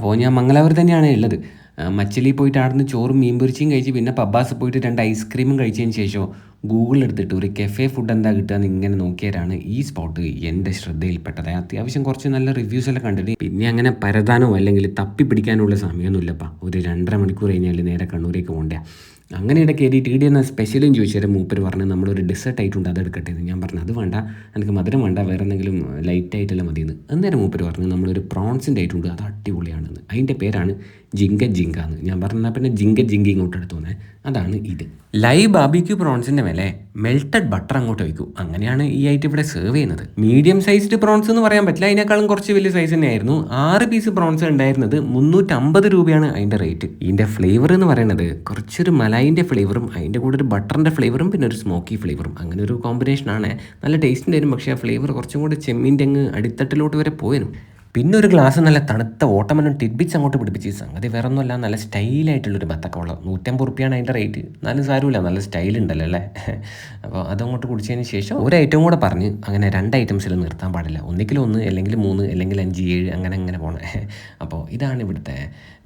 അപ്പോൾ ഞാൻ മംഗലാപുരം തന്നെയാണ് ഉള്ളത്. മച്ചിലി പോയിട്ട് അവിടുന്ന് ചോറും മീൻ പൊരിച്ചും കഴിച്ച് പിന്നെ പബ്ബാസ് പോയിട്ട് രണ്ട് ഐസ്ക്രീമും കഴിച്ചതിന് ശേഷം ഗൂഗിൾ എടുത്തിട്ട് ഒരു കെഫേ ഫുഡ് എന്താ കിട്ടുക ഇങ്ങനെ നോക്കിയാലാണ് ഈ സ്പോട്ട് എന്റെ ശ്രദ്ധയിൽപ്പെട്ടത്. അത്യാവശ്യം കുറച്ച് നല്ല റിവ്യൂസ് എല്ലാം കണ്ടിട്ട് പിന്നെ അങ്ങനെ പരതാനോ അല്ലെങ്കിൽ തപ്പി പിടിക്കാനുള്ള സമയമൊന്നുമില്ലപ്പാ. ഒരു രണ്ടര മണിക്കൂർ കഴിഞ്ഞാൽ നേരെ കണ്ണൂരേക്ക് പോകണ്ടേ. അങ്ങനെ ഇടയ്ക്ക് ടി ഡി എന്ന സ്പെഷ്യലും ചോദിച്ചാൽ മൂപ്പര് പറഞ്ഞ് നമ്മളൊരു ഡെസേർട്ട് ആയിട്ടുണ്ട് അത് എടുക്കട്ടെ എന്ന്. ഞാൻ പറഞ്ഞു അത് വേണ്ട എനിക്ക് മധുരം വേണ്ട വേറെ എന്തെങ്കിലും ലൈറ്റ് ആയിട്ടല്ല മതിയെന്ന്. അന്നേരം മൂപ്പര് പറഞ്ഞു നമ്മളൊരു പ്രോൺസിന്റെ ആയിട്ടുണ്ട് അത് അടിപൊളിയാണെന്ന്. അതിന്റെ പേരാണ് ജിങ്ക ജിങ്ക എന്ന്. ഞാൻ പറഞ്ഞാൽ പിന്നെ ജിങ്ക ജിങ്ക ഇങ്ങോട്ട് എടുത്തു വന്നേ അതാണ് ഇത്. ലൈവ് ബാബിക്യൂ പ്രോൺസിന്റെ മേലെ മെൽറ്റഡ് ബട്ടർ അങ്ങോട്ട് വയ്ക്കൂ. അങ്ങനെയാണ് ഈ ഐറ്റം ഇവിടെ സെർവ് ചെയ്യുന്നത്. മീഡിയം സൈസ്ഡ് പ്രോൺസ് എന്ന് പറയാൻ പറ്റില്ല. അതിനേക്കാളും കുറച്ച് വലിയ സൈസ് തന്നെയായിരുന്നു. ആറ് പീസ് പ്രോൺസ് ഉണ്ടായിരുന്നത് മുന്നൂറ്റമ്പത് രൂപയാണ് അതിന്റെ റേറ്റ് ഇതിന്റെ ഫ്ലേവർ എന്ന് പറയുന്നത് കുറച്ചൊരു മലായിന്റെ ഫ്ലേവറും അതിന്റെ കൂടെ ഒരു ബട്ടറിന്റെ ഫ്ലേവറും പിന്നെ ഒരു സ്മോക്കി ഫ്ലേവറും. അങ്ങനെ ഒരു കോമ്പിനേഷനാണ് നല്ല ടേസ്റ്റ് ഉണ്ടായിരുന്നു പക്ഷേ ആ ഫ്ലേവർ കുറച്ചും കൂടി ചെമ്മീന്റെ അങ്ങ് അടിത്തട്ടിലോട്ട് വരെ പോയിരുന്നു പിന്നെ ഒരു ഗ്ലാസ് നല്ല തണുത്ത ഓട്ടമനും ടിഡ്ബിറ്റ്സ് അങ്ങോട്ട് പിടിപ്പിച്ച്. സംഗതി വേറെ ഒന്നുമല്ല നല്ല സ്റ്റൈലായിട്ടുള്ളൊരു ബത്തക്കവള നൂറ്റമ്പത് റുപ്യാണ് അതിന്റെ റേറ്റ് എന്നാലും സാരമില്ല. നല്ല സ്റ്റൈൽ ഉണ്ടല്ലോ അല്ലേ? അപ്പോൾ അതങ്ങോട്ട് കുടിച്ചതിന് ശേഷം ഒരു ഐറ്റം കൂടെ പറഞ്ഞ് അങ്ങനെ രണ്ട് ഐറ്റംസിൽ നിർത്താൻ പാടില്ല. ഒന്നിക്കിൽ ഒന്ന് അല്ലെങ്കിൽ മൂന്ന് അല്ലെങ്കിൽ അഞ്ച് ഏഴ് അങ്ങനെ അങ്ങനെ പോണേ. അപ്പോൾ ഇതാണ് ഇവിടുത്തെ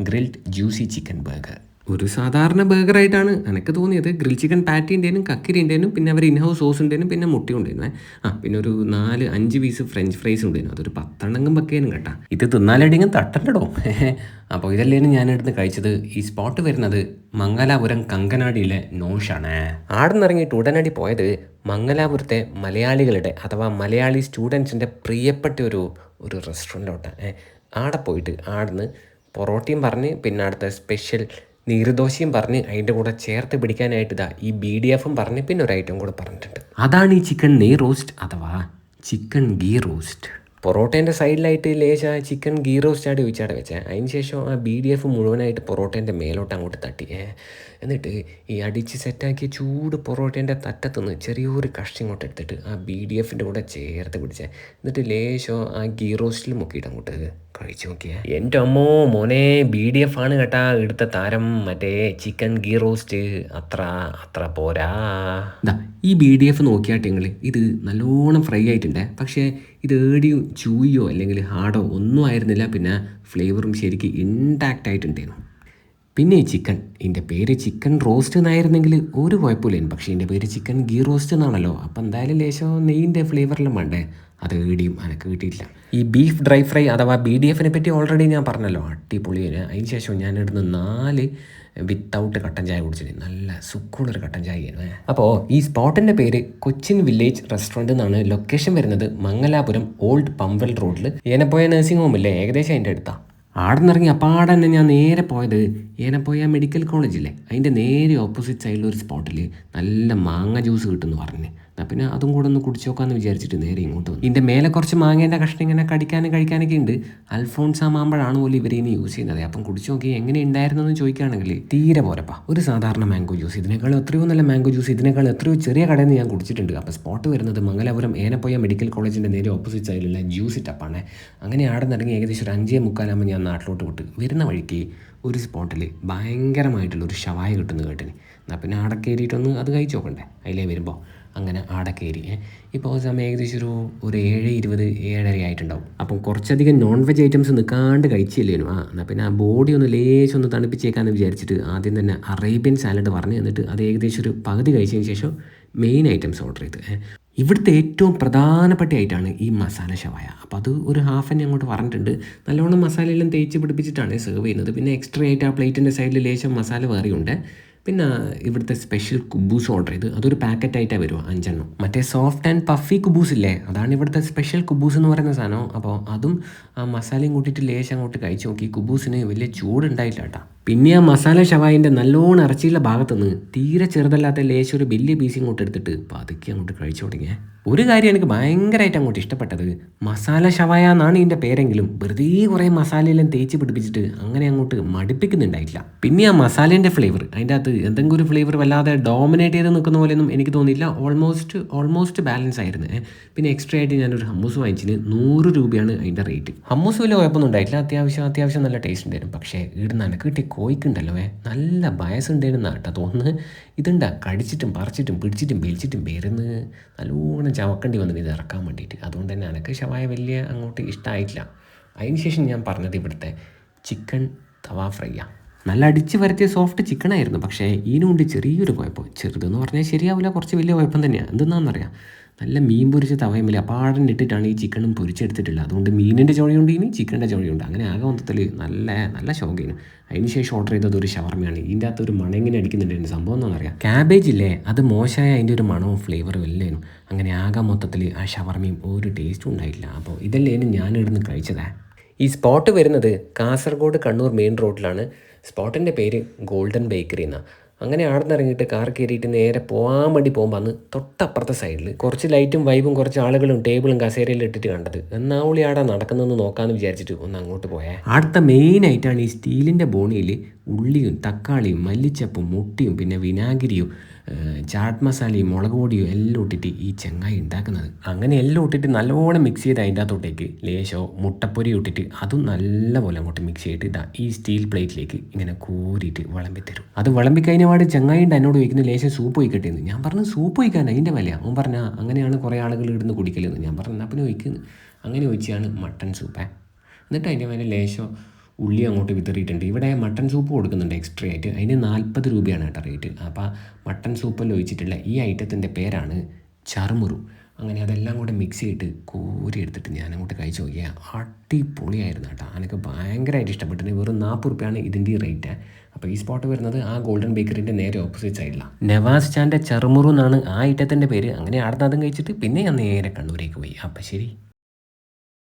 ഗ്രിൽഡ് ജ്യൂസി ചിക്കൻ ബർഗർ ഒരു സാധാരണ ബർഗറായിട്ടാണ് എനിക്ക് തോന്നിയത്. ഗ്രിൽ ചിക്കൻ പാറ്റിന്റെയും കക്കിരിന്റെയും പിന്നെ അവർ ഇൻഹൗസ് സോസിന്റെയും പിന്നെ മുട്ടി ഉണ്ടായിരുന്നു ആ പിന്നെ ഒരു നാല് അഞ്ച് പീസ് ഫ്രഞ്ച് ഫ്രൈസ് ഉണ്ടായിരുന്നു അതൊരു പത്തെണ്ണം പക്കേനും കേട്ടാ. ഇത് തിന്നാലടിങ്ങും തട്ടണ്ടടോ? അപ്പോൾ ഇതല്ലേനും ഞാനെടുത്ത് കഴിച്ചത്. ഈ സ്പോട്ട് വരുന്നത് മംഗലാപുരം കങ്കനാടിയിലെ നോഷാണ്. ആടുന്നിറങ്ങിയിട്ട് ഉടനടി പോയത് മംഗലാപുരത്തെ മലയാളികളുടെ അഥവാ മലയാളി സ്റ്റുഡൻസിന്റെ പ്രിയപ്പെട്ട ഒരു ഒരു റെസ്റ്റോറന്റിലോട്ടാണ് ആടെ പോയിട്ട് ആടുന്ന് പൊറോട്ടയും പറഞ്ഞ് പിന്നെ അടുത്ത സ്പെഷ്യൽ നീർദോശയും പറഞ്ഞ് അതിന്റെ കൂടെ ചേർത്ത് പിടിക്കാനായിട്ട് ഇതാ ഈ ബി ഡി എഫും പറഞ്ഞ് പിന്നെ ഒരു ഐറ്റം കൂടെ പറഞ്ഞിട്ടുണ്ട്. അതാണ് ഈ ചിക്കൻ നെയ് റോസ്റ്റ് അഥവാ ചിക്കൻ ഗീ റോസ്റ്റ് പൊറോട്ടേന്റെ സൈഡിലായിട്ട് ലേശ ചിക്കൻ ഗീ റോസ്റ്റ് ആയിട്ട് ചോദിച്ചാടെ വെച്ചേ. അതിന് ശേഷം ആ ബി ഡി എഫ് മുഴുവനായിട്ട് പൊറോട്ടേന്റെ മേലോട്ട് അങ്ങോട്ട് തട്ടി. എന്നിട്ട് ഈ അടിച്ച് സെറ്റാക്കിയ ചൂട് പൊറോട്ടേന്റെ തറ്റത്തുനിന്ന് ചെറിയൊരു കഷ്ണം ഇങ്ങോട്ട് എടുത്തിട്ട് ആ ബി ഡി എഫിന്റെ കൂടെ ചേർത്ത് പിടിച്ചേ. എന്നിട്ട് ലേശം ആ ഗീ റോസ്റ്റിൽ മുക്കിയിട്ട് അങ്ങോട്ട്. കഴിച്ചു നോക്കിയേ എന്റെ അമ്മോ മോനെ ബി ഡി എഫ് ആണ് കേട്ടാ എടുത്ത താരം. മറ്റേ ചിക്കൻ ഗീ റോസ്റ്റ്. അത്ര അത്ര പോരാ. ഈ ബി ഡി എഫ് നോക്കിയാട്ടെങ്കിൽ ഇത് നല്ലോണം ഫ്രൈ ആയിട്ടുണ്ട്. പക്ഷേ ഇത് ഏടിയും ചൂയോ അല്ലെങ്കിൽ ഹാർഡോ ഒന്നും ആയിരുന്നില്ല. പിന്നെ ഫ്ലേവറും ശരിക്ക് ഇൻടാക്റ്റ് ആയിട്ടുണ്ടായിരുന്നു പിന്നെ ചിക്കൻ ഇതിന്റെ പേര് ചിക്കൻ റോസ്റ്റ് എന്നായിരുന്നെങ്കിൽ ഒരു കുഴപ്പമില്ല പക്ഷേ ഇതിന്റെ പേര് ചിക്കൻ ഗീ റോസ്റ്റ് എന്നാണല്ലോ. അപ്പം എന്തായാലും ലേശം നെയ്യിന്റെ ഫ്ലേവറിലും വേണ്ടേ. അത് ഈടിയും അനക്ക് കിട്ടിയിട്ടില്ല. ഈ ബീഫ് ഡ്രൈ ഫ്രൈ അഥവാ ബി ഡി എഫിനെ പറ്റി ഓൾറെഡി ഞാൻ പറഞ്ഞല്ലോ അടിപൊളിയാണ് അതിന് ശേഷം ഞാൻ ഇടുന്ന നാല് വിത്തൗട്ട് കട്ടൻ ചായ കുടിച്ചിട്ട് നല്ല സുഖമുള്ളൊരു കട്ടൻ ചായയാണ് അപ്പോൾ ഈ സ്പോട്ടിന്റെ പേര് കൊച്ചിൻ വില്ലേജ് റെസ്റ്റോറന്റ് എന്നാണ് ലൊക്കേഷൻ വരുന്നത് മംഗലാപുരം ഓൾഡ് പമ്പൽ റോഡിൽ ഏനപ്പോയ നഴ്സിംഗ് ഹോം ഇല്ലേ? ഏകദേശം അതിന്റെ അടുത്താണ് ആടെ നിന്നിറങ്ങി അപ്പാടെ തന്നെ ഞാൻ നേരെ പോയത് ഏനപ്പോയ മെഡിക്കൽ കോളേജില്ലേ അതിന്റെ നേരെ ഓപ്പോസിറ്റ് സൈഡിൽ ഒരു സ്പോട്ടിൽ നല്ല മാങ്ങ ജ്യൂസ് കിട്ടുമെന്ന് പറഞ്ഞ്. എന്നാൽ പിന്നെ അതും കൂടെ ഒന്ന് കുടിച്ചു നോക്കാമെന്ന് വിചാരിച്ചിട്ട് നേരെ ഇങ്ങോട്ട് വന്നു. ഇതിന്റെ മേലെ കുറച്ച് മാങ്ങേന്റെ കഷ്ണം ഇങ്ങനെ കടിക്കാനും കഴിക്കാനൊക്കെ ഉണ്ട്. അൽഫോൺസ മാമ്പഴാണ് പോലും ഇവരെ ഇനി യൂസ് ചെയ്യുന്നത്. അപ്പം കുടിച്ചു നോക്കി എങ്ങനെ ഉണ്ടായിരുന്നെന്ന് ചോദിക്കുകയാണെങ്കിൽ തീരെ പോരപ്പാ. ഒരു സാധാരണ മാംഗോ ജ്യൂസ് ഇതിനേക്കാൾ എത്രയോ നല്ല മാംഗോ ജ്യൂസ് ഇതിനേക്കാൾ എത്രയോ ചെറിയ കടയിൽ നിന്ന് ഞാൻ കുടിച്ചിട്ടുണ്ട്. അപ്പോൾ സ്പോട്ട് വരുന്നത് മംഗലപുരം ഏനപ്പോയ മെഡിക്കൽ കോളേജിന്റെ നേരെ ഓപ്പോസിറ്റ് സൈഡിലുള്ള ജ്യൂസ് ടപ്പാണ് അങ്ങനെ ആടെ ഏകദേശം ഒരു അഞ്ചേ മുക്കാലാകുമ്പോൾ ഞാൻ നാട്ടിലോട്ട് വിട്ട് വരുന്ന വഴിക്ക് ഒരു സ്പോട്ടിൽ ഭയങ്കരമായിട്ടുള്ള ഒരു ഷവായ കിട്ടുന്നു കേട്ടിന്. എന്നാൽ പിന്നെ ആടെ കയറിയിട്ടൊന്ന് അത് കഴിച്ചു നോക്കണ്ടേ? അതിലേ വരുമ്പോൾ അങ്ങനെ ആടെ കയറി. ഇപ്പോൾ സമയം ഏകദേശം ഒരു ഒരു ഏഴ് ഇരുപത് ഏഴര ആയിട്ടുണ്ടാവും. അപ്പം കുറച്ചധികം നോൺ വെജ് ഐറ്റംസ് നിൽക്കാണ്ട് കഴിച്ചില്ലേനു. ആ എന്നാൽ പിന്നെ ആ ബോഡി ഒന്ന് ലേശം ഒന്ന് തണുപ്പിച്ചേക്കാന്ന് വിചാരിച്ചിട്ട് ആദ്യം തന്നെ അറേബ്യൻ സാലഡ് പറഞ്ഞു തന്നിട്ട് അത് ഏകദേശം ഒരു പകുതി കഴിച്ചതിന് ശേഷം മെയിൻ ഐറ്റംസ് ഓർഡർ ചെയ്ത്. ഇവിടുത്തെ ഏറ്റവും പ്രധാനപ്പെട്ട ആയിട്ടാണ് ഈ മസാല ഷവായ അപ്പോൾ അത് ഒരു ഹാഫ് തന്നെ അങ്ങോട്ട് പറഞ്ഞിട്ടുണ്ട്. നല്ലോണം മസാലയെല്ലാം തേച്ച് പിടിപ്പിച്ചിട്ടാണ് സെർവ് ചെയ്യുന്നത്. പിന്നെ എക്സ്ട്രാ ആയിട്ട് ആ പ്ലേറ്റിന്റെ സൈഡിൽ ലേശം മസാല വേറെയുണ്ട്. പിന്നെ ഇവിടുത്തെ സ്പെഷ്യൽ കുബൂസ് ഓർഡർ ചെയ്ത് അതൊരു പാക്കറ്റ് ആയിട്ടാണ് വരുമോ അഞ്ചെണ്ണം. മറ്റേ സോഫ്റ്റ് ആൻഡ് പഫി കുബൂസ് ഇല്ലേ അതാണ് ഇവിടുത്തെ സ്പെഷ്യൽ കുബൂസ് എന്ന് പറയുന്ന സാധനം. അപ്പോൾ അതും ആ മസാലയും കൂട്ടിയിട്ട് ലേശം അങ്ങോട്ട് കഴിച്ച് നോക്കി കുബൂസിന് വലിയ ചൂടുണ്ടായില്ല കേട്ടോ പിന്നെ ആ മസാല ഷവായിന്റെ നല്ലോണം ഇറച്ചിയുള്ള ഭാഗത്തുനിന്ന് തീരെ ചെറുതല്ലാത്ത ലേശം ഒരു വലിയ പീസ് ഇങ്ങോട്ട് എടുത്തിട്ട് പതുക്കെ അങ്ങോട്ട് കഴിച്ചു തുടങ്ങിയേ. ഒരു കാര്യം എനിക്ക് ഭയങ്കരമായിട്ട് അങ്ങോട്ട് ഇഷ്ടപ്പെട്ടത് മസാല ഷവായ എന്നാണ് ഇതിന്റെ പേരെങ്കിലും വെറുതെ കുറേ മസാലയെല്ലാം തേച്ച് പിടിപ്പിച്ചിട്ട് അങ്ങനെ അങ്ങോട്ട് മടുപ്പിക്കുന്നുണ്ടായിട്ടില്ല. പിന്നെ ആ മസാലേന്റെ ഫ്ലേവർ അതിന്റെ അകത്ത് എന്തെങ്കിലും ഒരു ഫ്ലേവർ വല്ലാതെ ഡോമിനേറ്റ് ചെയ്ത് നിൽക്കുന്ന പോലെയൊന്നും എനിക്ക് തോന്നിയില്ല ഓൾമോസ്റ്റ് ഓൾമോസ്റ്റ് ബാലൻസ് ആയിരുന്നു. പിന്നെ എക്സ്ട്രാ ആയിട്ട് ഞാനൊരു ഹമ്മൂസ് വാങ്ങിച്ചിന്. നൂറ് രൂപയാണ് അതിന്റെ റേറ്റ് ഹമ്മൂസ് വലിയ കുഴപ്പമൊന്നും ഉണ്ടായിട്ടില്ല. അത്യാവശ്യം അത്യാവശ്യം നല്ല ടേസ്റ്റ് ഉണ്ടായിരുന്നു. പക്ഷേ ഇവിടെ എനിക്ക് കിട്ടിയ കോയിക്കുണ്ടല്ലോ ഏ? നല്ല ബയസുണ്ടായിരുന്നു കേട്ടോ തോന്നുന്നത് ഇതുണ്ടാ കടിച്ചിട്ടും പറിച്ചിട്ടും പിടിച്ചിട്ടും വലിച്ചിട്ടും വരുന്ന് നല്ലോണം ചവക്കേണ്ടി വന്നു ഇത് ഇറക്കാൻ വേണ്ടിയിട്ട്. അതുകൊണ്ട് തന്നെ എനിക്ക് ശവായ വലിയ അങ്ങോട്ട് ഇഷ്ടമായിട്ടില്ല അതിന് ശേഷം ഞാൻ പറഞ്ഞത് ഇവിടുത്തെ ചിക്കൻ തവ ഫ്രൈയാണ് നല്ല അടിച്ച് വരത്തിയ സോഫ്റ്റ് ചിക്കനായിരുന്നു പക്ഷേ ഇതിനുകൊണ്ട് ചെറിയൊരു കുഴപ്പം. ചെറുതെന്ന് പറഞ്ഞാൽ ശരിയാവില്ല കുറച്ച് വലിയ കുഴപ്പം തന്നെയാണ് എന്തെന്നാണെന്നറിയാം നല്ല മീൻ പൊരിച്ച തവയുമില്ല അപ്പാടൻ ഇട്ടിട്ടാണ് ഈ ചിക്കനും പൊരിച്ചെടുത്തിട്ടുള്ളത്. അതുകൊണ്ട് മീനിന്റെ ചോഴയുണ്ട് ഇനി ചിക്കന്റെ ചോഴയുണ്ട് അങ്ങനെ ആകെ മൊത്തത്തിൽ നല്ല നല്ല ശോകയാണ് അതിന് ശേഷം ഓർഡർ ചെയ്തത് ഒരു ഷവർമയാണ്. ഇതിന്റെ അകത്ത് ഒരു മണങ്ങിനെ അടിക്കുന്നുണ്ട് സംഭവം എന്താണെന്ന് അറിയാം ക്യാബേജ് ഇല്ലേ? അത് മോശമായ അതിന്റെ ഒരു മണവും ഫ്ലേവറും എല്ലേനും അങ്ങനെ ആകെ മൊത്തത്തിൽ ആ ഷവർമയും ഒരു ടേസ്റ്റും ഉണ്ടായില്ല അപ്പോൾ ഇതല്ലേനും ഞാനിവിടുന്ന് കഴിച്ചതാ. ഈ സ്പോട്ട് വരുന്നത് കാസർഗോഡ് കണ്ണൂർ മെയിൻ റോഡിലാണ് സ്പോട്ടിന്റെ പേര് ഗോൾഡൻ ബേക്കറി എന്നാണ് അങ്ങനെ അവിടെ നിന്ന് ഇറങ്ങിയിട്ട് കാർ കയറിയിട്ട് നേരെ പോകാൻ വേണ്ടി പോകുമ്പോൾ അന്ന് തൊട്ടപ്പുറത്തെ സൈഡിൽ കുറച്ച് ലൈറ്റും വൈബും കുറച്ച് ആളുകളും ടേബിളും കസേരയിലും ഇട്ടിട്ട് കണ്ടത്. എന്നാവുളി ആടെ നടക്കുന്നതെന്ന് നോക്കാമെന്ന് വിചാരിച്ചിട്ട് ഒന്ന് അങ്ങോട്ട് പോയേ. അടുത്ത മെയിൻ ആയിട്ടാണ് ഈ സ്റ്റീലിന്റെ ബോണിയിൽ ഉള്ളിയും തക്കാളിയും മല്ലിച്ചപ്പും മുട്ടിയും പിന്നെ വിനാഗിരിയും ചാട്ട് മസാലയും മുളക് പൊടിയും എല്ലാം ഇട്ടിട്ട് ഈ ചെങ്ങായി ഉണ്ടാക്കുന്നത്. അങ്ങനെ എല്ലാം ഇട്ടിട്ട് നല്ലോണം മിക്സ് ചെയ്ത് അതിന്റെ അകത്തോട്ടേക്ക് ലേശോ മുട്ടപ്പൊരി ഇട്ടിട്ട് അതും നല്ലപോലെ അങ്ങോട്ട് മിക്സ് ചെയ്തിട്ട് ഇതാ ഈ സ്റ്റീൽ പ്ലേറ്റിലേക്ക് ഇങ്ങനെ കോരിയിട്ട് വിളമ്പി തരും അത് വിളമ്പി കഴിഞ്ഞപാട് ചെങ്ങായി ഉണ്ട് എന്നോട് ചോദിക്കുന്നത് ലേശം സൂപ്പ് എന്ന്. ഞാൻ പറഞ്ഞു സൂപ്പ് ഒഴിക്കാൻ അതിന്റെ വില അവൻ പറഞ്ഞ അങ്ങനെയാണ് കുറേ ആളുകൾ ഇടുന്ന് കുടിക്കലെന്ന് ഞാൻ പറഞ്ഞു എന്നാൽ പിന്നെ ഒഴിക്കുന്നു അങ്ങനെ ഒഴിച്ചാണ് മട്ടൺ സൂപ്പേ എന്നിട്ട് അതിന്റെ മേലെ ലേശം ഉള്ളി അങ്ങോട്ട് വിതറിയിട്ടുണ്ട്. ഇവിടെ മട്ടൺ സൂപ്പ് കൊടുക്കുന്നുണ്ട് എക്സ്ട്രാ ആയിട്ട്. അതിന് നാൽപ്പത് രൂപയാണ് കേട്ടോ റേറ്റ് അപ്പോൾ മട്ടൺ സൂപ്പിൽ ഒഴിച്ചിട്ടുള്ള ഈ ഐറ്റത്തിന്റെ പേരാണ് ചറുമുറു. അങ്ങനെ അതെല്ലാം കൂടെ മിക്സ് ചെയ്തിട്ട് കോരി എടുത്തിട്ട് ഞാൻ അങ്ങോട്ട് കഴിച്ച് നോക്കിയാൽ അടിപൊളിയായിരുന്നു കേട്ടോ. എനിക്ക് ഭയങ്കരമായിട്ട് ഇഷ്ടപ്പെട്ടിട്ടുണ്ട് വെറും നാൽപ്പത് റുപ്യാണ് ഇതിന്റെ റേറ്റ് അപ്പോൾ ഈ സ്പോട്ട് വരുന്നത് ആ ഗോൾഡൻ ബേക്കറിന്റെ നേരെ ഓപ്പോസിറ്റ് സൈഡിലാണ് നവാസ് ചാന്റെ ചെറുമുറു എന്നാണ് ആ ഐറ്റത്തിന്റെ പേര്. അങ്ങനെ ആടുന്ന അതും കഴിച്ചിട്ട് പിന്നെ ഞാൻ നേരെ കണ്ണൂരേക്ക് പോയി. അപ്പം ശരി.